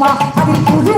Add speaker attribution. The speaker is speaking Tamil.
Speaker 1: அம்மா அதில் புது